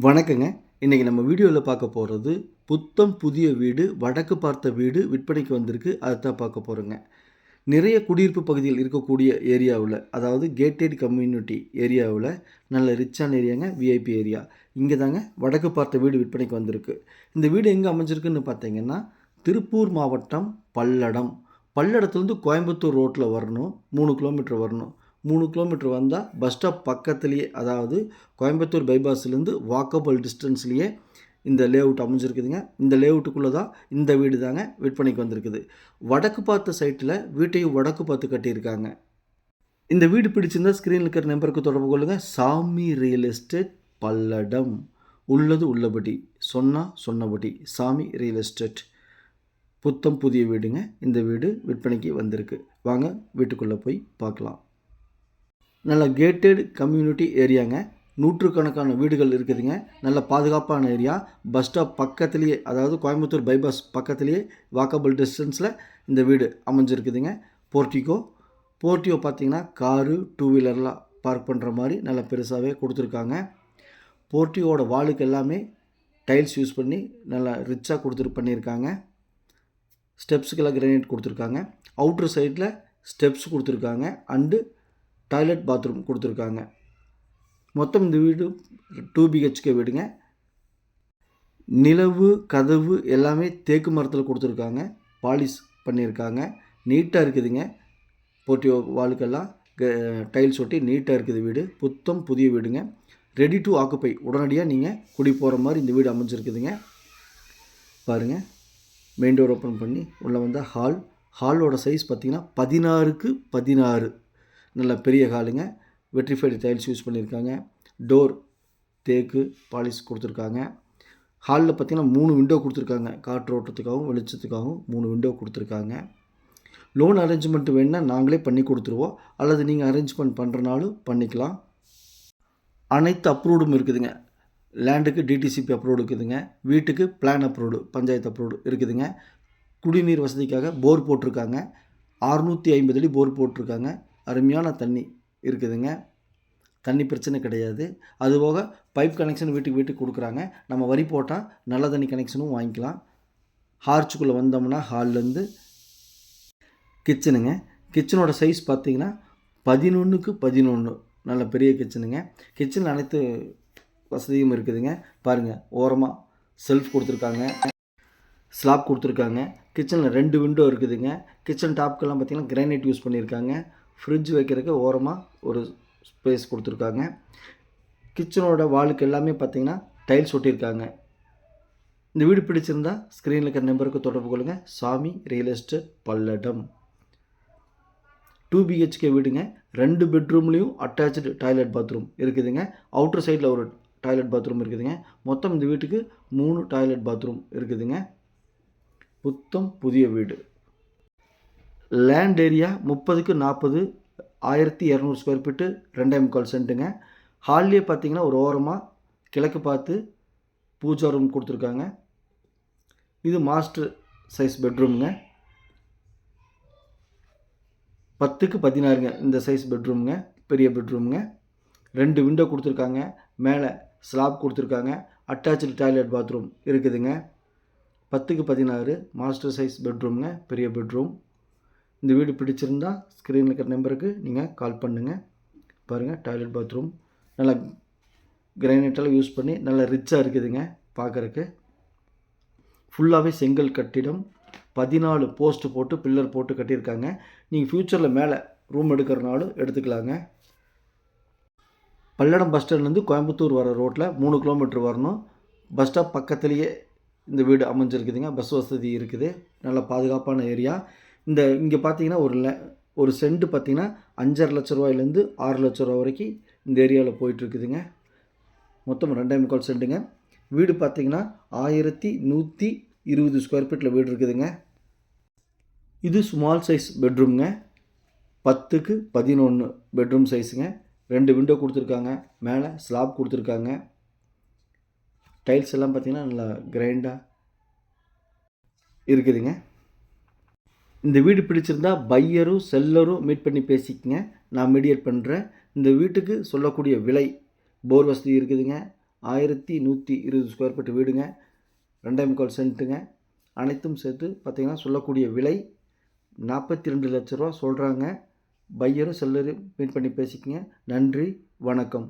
வணக்கங்க. இன்றைக்கி நம்ம வீடியோவில் பார்க்க போகிறது புத்தம் புதிய வீடு வடக்கு பார்த்த வீடு விற்பனைக்கு வந்திருக்கு. அதை தான் பார்க்க போகிறோங்க நிறைய குடியிருப்பு பகுதியில் இருக்கக்கூடிய ஏரியாவில் அதாவது கேட்டட் கம்யூனிட்டி ஏரியாவில் நல்ல ரிச்சான ஏரியாங்க விஐபி ஏரியா. இங்கே தாங்க வடக்கு பார்த்த வீடு விற்பனைக்கு வந்திருக்கு. இந்த வீடு எங்கே அமைஞ்சிருக்குன்னு பார்த்தீங்கன்னா திருப்பூர் மாவட்டம் பல்லடம். பல்லடத்துலேருந்து கோயம்புத்தூர் ரோட்டில் வரணும் மூணு கிலோமீட்டர் வரணும். மூணு கிலோமீட்டர் வந்தால் பஸ் ஸ்டாப் பக்கத்துலேயே அதாவது கோயம்புத்தூர் பைபாஸ்லேருந்து வாக்கபிள் டிஸ்டன்ஸ்லேயே இந்த லேஅவுட் அமைஞ்சிருக்குதுங்க. இந்த லேஅவுட்டுக்குள்ளே தான் இந்த வீடு தாங்க விற்பனைக்கு வந்திருக்குது. வடக்கு பார்த்த சைட்டில் வீட்டையும் வடக்கு பார்த்து கட்டியிருக்காங்க. இந்த வீடு பிடிச்சிருந்தா ஸ்க்ரீனில் இருக்கிற நம்பருக்கு தொடர்பு கொள்ளுங்கள் சாமி ரியல் எஸ்டேட் பல்லடம். உள்ளது உள்ளபடி. சொன்னா சொன்னபடி. சாமி ரியல் எஸ்டேட் புத்தம் புதிய வீடுங்க. இந்த வீடு விற்பனைக்கு வந்திருக்கு. வாங்க வீட்டுக்குள்ளே போய் பார்க்கலாம். நல்ல கேட்டட் கம்யூனிட்டி ஏரியாங்க நூற்றுக்கணக்கான வீடுகள் இருக்குதுங்க. நல்ல பாதுகாப்பான ஏரியா பஸ் ஸ்டாப் பக்கத்துலேயே அதாவது கோயம்புத்தூர் பைபாஸ் பக்கத்துலேயே வாக்கபிள் டிஸ்டன்ஸில் இந்த வீடு அமைஞ்சிருக்குதுங்க. போர்ட்டிகோ போர்ட்டிகோ பார்த்தீங்கன்னா காரு டூ வீலர்லாம் பார்க் பண்ணுற மாதிரி நல்லா பெருசாகவே கொடுத்துருக்காங்க. போர்ட்டியோட வாலுக்கு எல்லாமே டைல்ஸ் யூஸ் பண்ணி நல்லா ரிச்சாக கொடுத்துரு பண்ணியிருக்காங்க ஸ்டெப்ஸுக்கெல்லாம் கிரானைட் கொடுத்துருக்காங்க. அவுட்ரு சைடில் ஸ்டெப்ஸ் கொடுத்துருக்காங்க. அண்டு டாய்லெட் பாத்ரூம் கொடுத்துருக்காங்க. மொத்தம் இந்த வீடு டூ பிஹெச்கே வீடுங்க. நிலவு கதவு எல்லாமே தேக்கு மரத்தில் கொடுத்துருக்காங்க. பாலிஷ் பண்ணியிருக்காங்க நீட்டாக இருக்குதுங்க. போட்டியோ வாளுக்கெல்லாம் டைல்ஸ் ஒட்டி நீட்டாக இருக்குது வீடு. புத்தம் புதிய வீடுங்க. ரெடி டு ஆக்குப்பை உடனடியாக நீங்கள் குடி போகிற மாதிரி இந்த வீடு அமைஞ்சிருக்குதுங்க. பாருங்கள் மெயின் டோர் ஓப்பன் பண்ணி உள்ளே வந்தால் ஹால் ஹாலோட சைஸ் பார்த்திங்கன்னா பதினாறுக்கு பதினாறு. நல்ல பெரிய ஹாலுங்க. வெட்ரிஃபைடு டைல்ஸ் யூஸ் பண்ணியிருக்காங்க. டோர் தேக்கு பாலிஷ் கொடுத்துருக்காங்க. ஹாலில் பார்த்திங்கன்னா மூணு விண்டோ கொடுத்துருக்காங்க. காற்றோட்டத்துக்காகவும் வெளிச்சத்துக்காகவும் மூணு விண்டோ கொடுத்துருக்காங்க. லோன் அரேஞ்ச்மெண்ட் வேணுன்னா நாங்களே பண்ணி கொடுத்துருவோம். அல்லது நீங்கள் அரேஞ்ச்மெண்ட் பண்ணுறனாலும் பண்ணிக்கலாம். அனைத்து அப்ரூவ்டும் இருக்குதுங்க. லேண்டுக்கு டிடிசிபி அப்ரூவ்டு இருக்குதுங்க. வீட்டுக்கு பிளான் அப்ரூவ்டு பஞ்சாயத்து அப்ரூவ்டு இருக்குதுங்க. குடிநீர் வசதிக்காக போர் போட்டிருக்காங்க. அறுநூற்றி ஐம்பது அடி போர் போட்டிருக்காங்க. அருமையான தண்ணி இருக்குதுங்க. தண்ணி பிரச்சனை கிடையாது. அதுபோக பைப் கனெக்ஷன் வீட்டுக்கு வீட்டுக்கு கொடுக்குறாங்க. நம்ம வரி போட்டால் நல்ல தண்ணி கனெக்ஷனும் வாங்கிக்கலாம். ஹார்ச்சுக்குள்ளே வந்தோம்னா ஹால்லேருந்து கிச்சனுங்க கிச்சனோட சைஸ் பார்த்தீங்கன்னா பதினொன்றுக்கு பதினொன்று நல்ல பெரிய கிச்சனுங்க கிச்சனில் அனைத்து வசதியும் இருக்குதுங்க. பாருங்கள் ஓரமாக செல்ஃப் கொடுத்துருக்காங்க. ஸ்லாப் கொடுத்துருக்காங்க. கிச்சனில் ரெண்டு விண்டோ இருக்குதுங்க. கிச்சன் டாப்க்கெல்லாம் பார்த்தீங்கன்னா கிரானைட் யூஸ் பண்ணியிருக்காங்க. ஃப்ரிட்ஜ் வைக்கிறதுக்கு ஓரமாக ஒரு ஸ்பேஸ் கொடுத்துருக்காங்க. கிச்சனோட வாலுக்கு எல்லாமே பார்த்தீங்கன்னா டைல்ஸ் ஒட்டியிருக்காங்க. இந்த வீடு பிடிச்சிருந்தா ஸ்க்ரீனில் இருக்கிற நம்பருக்கு தொடர்பு கொள்ளுங்கள் Sami real estate Palladam. Two BHK வீடுங்க. ரெண்டு பெட்ரூம்லேயும் அட்டாச்சு டாய்லெட் பாத்ரூம் இருக்குதுங்க. அவுட்டர் சைடில் ஒரு டாய்லெட் பாத்ரூம் இருக்குதுங்க. மொத்தம் இந்த வீட்டுக்கு மூணு டாய்லெட் பாத்ரூம் இருக்குதுங்க. புத்தம் புதிய வீடு. லேண்ட் ஏரியா முப்பதுக்கு நாற்பது ஆயிரத்தி இரநூறு ஸ்கொயர் ஃபீட்டு ரெண்டே முக்கால் சென்ட்டுங்க ஹால்லேயே பார்த்தீங்கன்னா ஒரு ஓரமாக கிழக்கு பார்த்து பூஜா ரூம் கொடுத்துருக்காங்க. இது மாஸ்டர் சைஸ் பெட்ரூமுங்க பத்துக்கு பதினாறுங்க இந்த சைஸ் பெட்ரூமுங்க பெரிய பெட்ரூமுங்க ரெண்டு விண்டோ கொடுத்துருக்காங்க மேலே ஸ்லாப் கொடுத்துருக்காங்க அட்டாச்சு டாய்லெட் பாத்ரூம் இருக்குதுங்க. பத்துக்கு பதினாறு மாஸ்டர் சைஸ் பெட்ரூம்ங்க பெரிய பெட்ரூம் இந்த வீடு பிடிச்சிருந்தா ஸ்க்ரீனில் இருக்கிற நம்பருக்கு நீங்கள் கால் பண்ணுங்கள் பாருங்கள் டாய்லெட் பாத்ரூம் நல்லா கிரைனைட்டெல்லாம் யூஸ் பண்ணி நல்லா ரிச்சாக இருக்குதுங்க பார்க்குறக்கு ஃபுல்லாகவே செங்கல் கட்டிடம். பதினாலு போஸ்ட் போட்டு பில்லர் போட்டு கட்டியிருக்காங்க. நீங்கள் ஃப்யூச்சரில் மேலே ரூம் எடுக்கிறனாலும் எடுத்துக்கலாங்க. பல்லடம் பஸ் ஸ்டாண்ட்லேருந்து கோயம்புத்தூர் வர ரோட்டில் மூணு கிலோமீட்டர் வரணும். பஸ் ஸ்டாப் பக்கத்துலேயே இந்த வீடு அமைஞ்சிருக்குதுங்க. பஸ் வசதி இருக்குது. நல்ல பாதுகாப்பான ஏரியா இந்த இங்கே பார்த்தீங்கன்னா ஒரு லே ஒரு சென்ட் பார்த்தீங்கன்னா அஞ்சரை லட்ச ரூபாயிலேருந்து ஆறு லட்ச ரூபா வரைக்கும் இந்த ஏரியாவில் போயிட்டுருக்குதுங்க. மொத்தம் ரெண்டே முக்கால் சென்ட்டுங்க. வீடு பார்த்தீங்கன்னா ஆயிரத்தி நூற்றி இருபது ஸ்கொயர் ஃபீட்டில் வீடு இருக்குதுங்க. இது ஸ்மால் சைஸ் பெட்ரூம்ங்க. பத்துக்கு பதினொன்று பெட்ரூம் சைஸுங்க. ரெண்டு விண்டோ கொடுத்துருக்காங்க. மேலே ஸ்லாப் கொடுத்துருக்காங்க. டைல்ஸ் எல்லாம் பார்த்தீங்கன்னா நல்லா கிரைண்டாக இருக்குதுங்க. இந்த வீடு பிடிச்சிருந்தா பையரும் செல்லரும் மீட் பண்ணி பேசிக்கங்க. நான் மீடியேட் பண்ணுறேன் இந்த வீட்டுக்கு சொல்லக்கூடிய விலை போர் வசதி இருக்குதுங்க. ஆயிரத்தி நூற்றி இருபது ஸ்கொயர் ஃபீட் வீடுங்க. ரெண்டே முக்கால் சென்ட்டுங்க. அனைத்தும் சேர்த்து பார்த்திங்கன்னா சொல்லக்கூடிய விலை நாற்பத்தி ரெண்டு லட்ச ரூபா சொல்கிறாங்க பையரும் செல்லரும் மீட் பண்ணி பேசிக்கங்க. நன்றி வணக்கம்.